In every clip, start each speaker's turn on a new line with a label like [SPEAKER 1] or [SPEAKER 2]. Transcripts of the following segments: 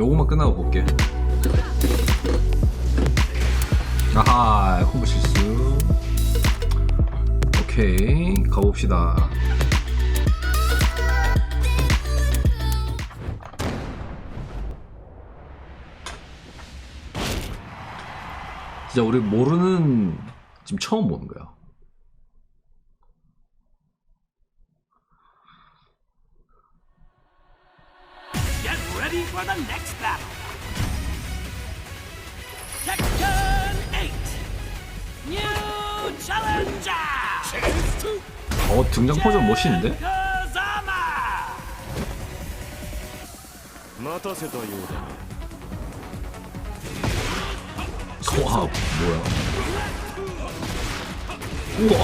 [SPEAKER 1] 요거만 끝나고 볼게. 아하, 콤보 실수. 오케이, 가봅시다. 진짜 우리 모르는 지금 처음 보는 거야.
[SPEAKER 2] for the next battle. Tekken 8. New challenger.
[SPEAKER 1] 어 등장 포즈 멋있는데?
[SPEAKER 2] Kazama.
[SPEAKER 3] 待たせたようだ
[SPEAKER 1] 와 뭐야? 우와.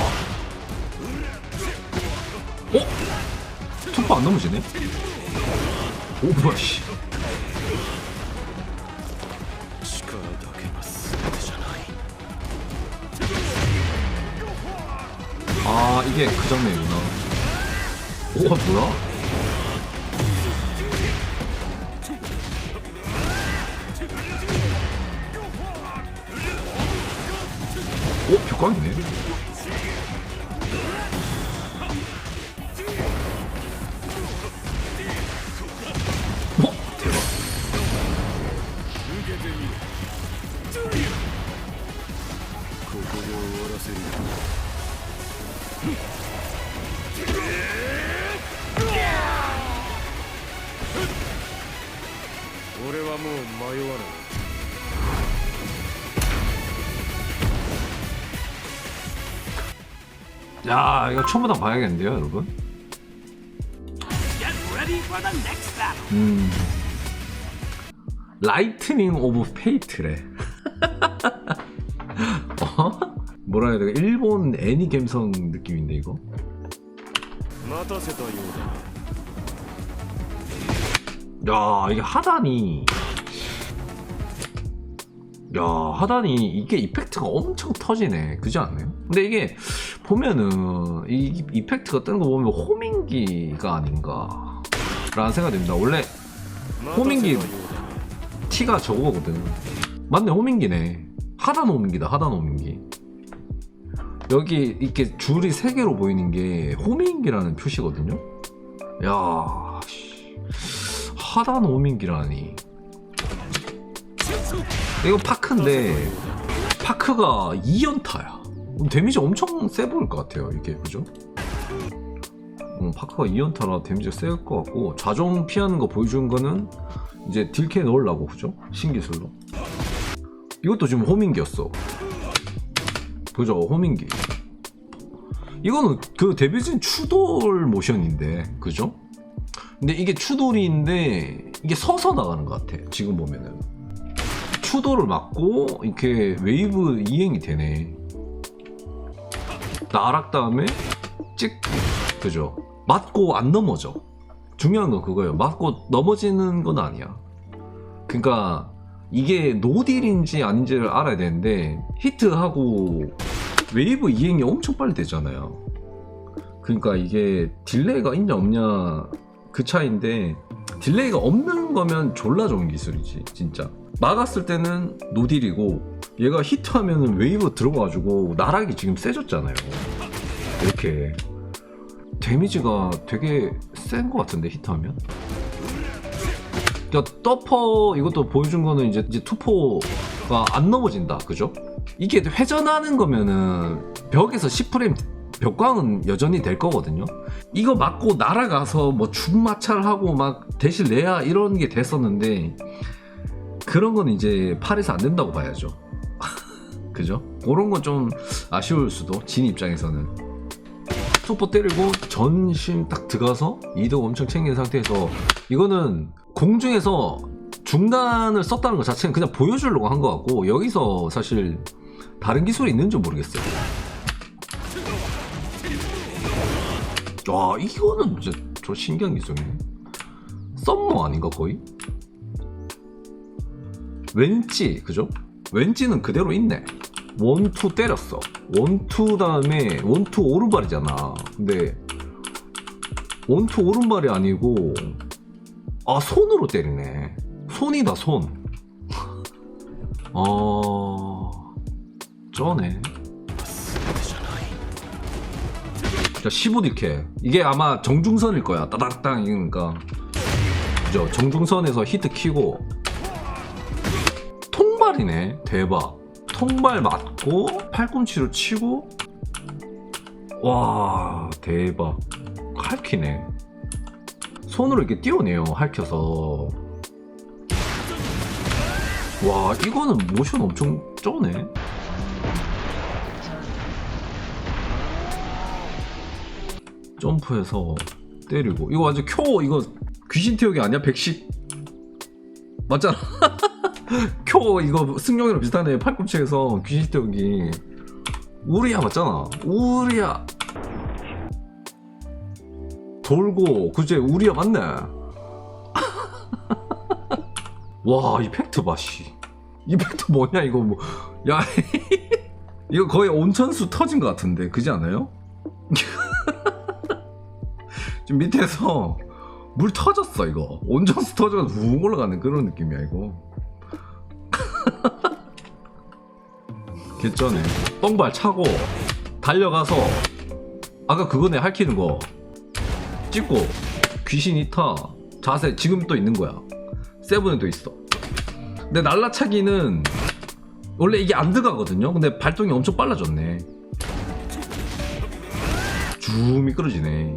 [SPEAKER 1] 어? 투포 안 넘어지네? 오 뭐야 씨. 아 이게 그 장면이구나. 우와 뭐야? 오 벽광이네. 야 이거 처음부터 봐야겠는데요 여러분? 음 라이트닝 오브 페이트래. 어? 뭐라 해야 되나? 일본 애니 감성 느낌인데 이거? 야 이게 하단이. 야 하단이 이게 이펙트가 엄청 터지네. 그지 않나요? 근데 이게 보면은 이 이펙트가 뜨는 거 보면 호밍기가 아닌가 라는 생각이 듭니다. 원래 호밍기 티가 저거거든. 맞네 호밍기네. 하단 호밍기다 하단 호밍기. 여기 이렇게 줄이 세 개로 보이는 게 호밍기라는 표시거든요? 야 하단 호밍기라니. 이거 파크인데 파크가 2연타야. 데미지 엄청 세 보일 것 같아요, 이게 그죠? 음, 파크가 2연타라 데미지가 셀것 같고 자동 피하는 거 보여준 거는 이제 딜캐 넣으려고 그죠? 신기술로 이것도 지금 호밍기였어 그죠? 호밍기 이거는 그 데뷔진 추돌 모션인데 그죠? 근데 이게 추돌인데 이게 서서 나가는 것 같아 지금 보면은 추돌을 맞고 이렇게 웨이브 이행이 되네 나락 다음에 찍 그죠? 맞고 안 넘어져 중요한 건 그거예요. 맞고 넘어지는 건 아니야. 그러니까 이게 노딜인지 아닌지를 알아야 되는데 히트하고 웨이브 이행이 엄청 빨리 되잖아요. 그러니까 이게 딜레이가 있냐 없냐 그 차이인데 딜레이가 없는 거면 졸라 좋은 기술이지 진짜. 막았을 때는 노딜이고 얘가 히트하면은 웨이브 들어가가지고 나락이 지금 세졌잖아요. 이렇게 데미지가 되게 센 것 같은데 히트하면 그러니까 더퍼 이것도 보여준 거는 이제 이제 투포가 안 넘어진다 그죠? 이게 회전하는 거면은 벽에서 10프레임 벽광은 여전히 될 거거든요 이거 맞고 날아가서 뭐 중마찰하고 막 대실 내야 이런 게 됐었는데 그런 건 이제 팔에서 안 된다고 봐야죠 그죠? 그런 건 좀 아쉬울 수도 진 입장에서는 투포 때리고 전심 딱 들어가서 이득 엄청 챙긴 상태에서 이거는 공중에서 중단을 썼다는 것 자체는 그냥 보여주려고 한 것 같고 여기서 사실 다른 기술이 있는지 모르겠어요. 와 이거는 진짜 저 신기한 기술이네. 썸머 아닌가 거의? 왠지 그죠? 왠지는 그대로 있네. 원투 때렸어. 원투 다음에 원투 오른발이잖아. 근데 원투 오른발이 아니고 아 손으로 때리네. 손이다 손. 어 쩌네. 자 15디케. 이게 아마 정중선일 거야. 따닥땅 이니까. 그죠? 정중선에서 히트 키고. 통발이네. 대박. 통발 맞고 팔꿈치로 치고. 와 대박. 할키네. 손으로 이렇게 띄워내요 할켜서. 와 이거는 모션 엄청 쩌네 점프해서 때리고. 이거 완전 쿄 이거 귀신 태우기 아니야? 110 맞잖아. 쿄 이거 승용이랑 비슷하네. 팔꿈치에서 귀신 태우기. 우리야 맞잖아. 우리야. 돌고 그제 우리야 맞네. 와 이펙트 봐씨. 이펙트 뭐냐 이거 뭐야 이거 거의 온천수 터진 것 같은데. 그지 않아요? 지금 밑에서 물 터졌어 이거. 온천수 터져서 웅 올라가는 그런 느낌이야 이거. 개쩌네 뻥발 차고 달려가서 아까 그거네 할키는 거. 찍고 귀신 이 타. 자세 지금 또 있는 거야. 세븐에도 있어. 근데 날라차기는 원래 이게 안 들어가거든요? 근데 발동이 엄청 빨라졌네. 쭉 미끄러지네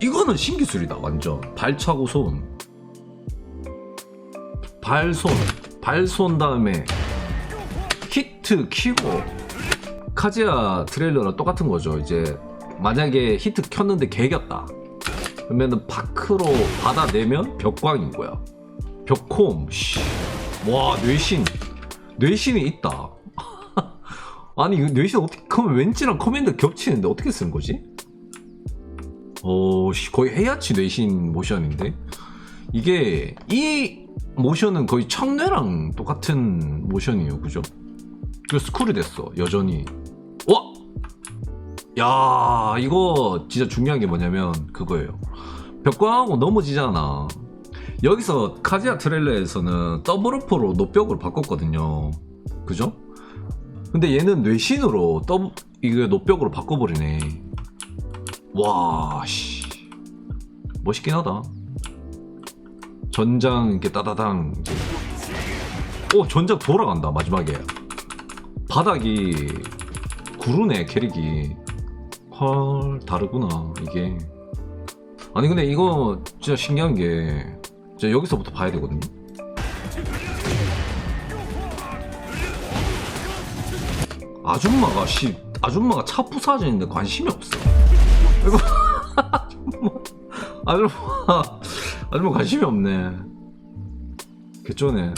[SPEAKER 1] 이거는 신기술이다 완전. 발차고 손 발손. 발손 다음에 히트 키고. 카지아 트레일러랑 똑같은 거죠. 이제 만약에 히트 켰는데 개겼다. 그러면은 바크로 받아내면 벽광인 거야. 벽콤 씨. 와 뇌신. 뇌신이 있다. 아니 이거 뇌신 어떻게 그러면 왠지랑 커맨드 겹치는데 어떻게 쓰는 거지? 어, 씨, 거의 헤야치 뇌신 모션인데 이게 이 모션은 거의 청뇌랑 똑같은 모션이에요, 그죠? 그 스쿨이 됐어, 여전히. 와, 야, 이거 진짜 중요한 게 뭐냐면 그거예요. 벽광하고 넘어지잖아. 여기서 카지아 트레일러에서는 더블어퍼로 노벽으로 바꿨거든요. 그죠? 근데 얘는 뇌신으로 더블 이게 노벽으로 바꿔버리네. 와, 씨. 멋있긴 하다. 전장 이렇게 따다당. 이제. 오, 전장 돌아간다, 마지막에. 바닥이 구르네, 캐릭이. 헐, 다르구나, 이게. 아니, 근데 이거 진짜 신기한 게, 진짜 여기서부터 봐야 되거든요. 아줌마가, 씨, 아줌마가 차 부사지는데 관심이 없어. 이거 아줌마 아줌마 관심이 없네. 개쩌네.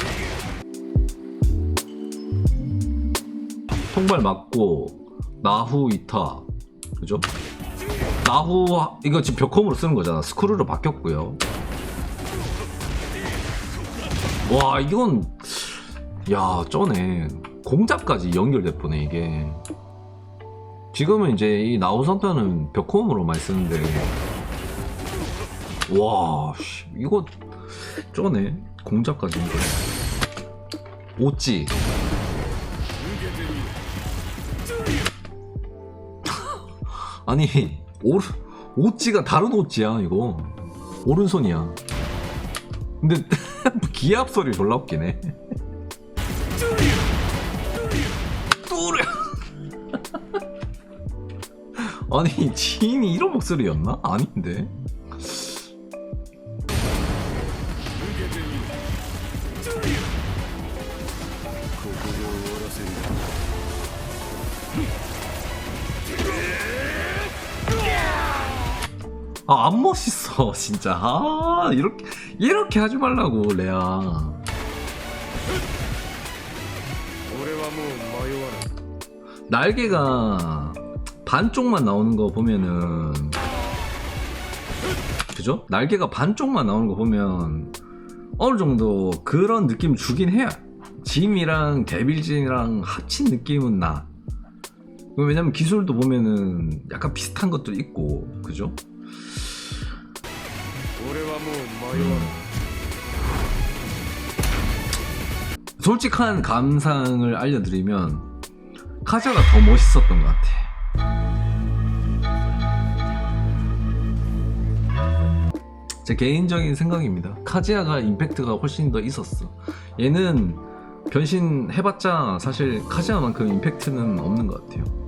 [SPEAKER 1] 통발 맞고 나후 이타. 그죠? 나후 이거 지금 벽홈으로 쓰는 거잖아. 스크루로 바뀌었고요. 와 이건 야 쩌네. 공작까지 연결돼 보네 이게 지금은 이제 이 나우선타는 벽홈으로 많이 쓰는데 와 씨, 이거 쩌네 공작까지 이거 오찌. 아니 오, 오찌가 다른 오찌야 이거. 오른손이야. 근데 기압 소리 졸라 웃기네. 뚜르 아니 지인이 이런 목소리였나? 아닌데. 아, 안 멋있어, 진짜. 아, 이렇게, 이렇게 하지 말라고, 레아. 날개가 반쪽만 나오는 거 보면은 그죠? 날개가 반쪽만 나오는 거 보면 어느 정도 그런 느낌 주긴 해요. 짐이랑 데빌진이랑 합친 느낌은 나. 왜냐면 기술도 보면은 약간 비슷한 것도 있고, 그죠? 솔직한 감상을 알려드리면 카자가 더 멋있었던 것 같아. 제 개인적인 생각입니다. 카지아가 임팩트가 훨씬 더 있었어. 얘는 변신 해봤자 사실 카지아만큼 임팩트는 없는 것 같아요. 예.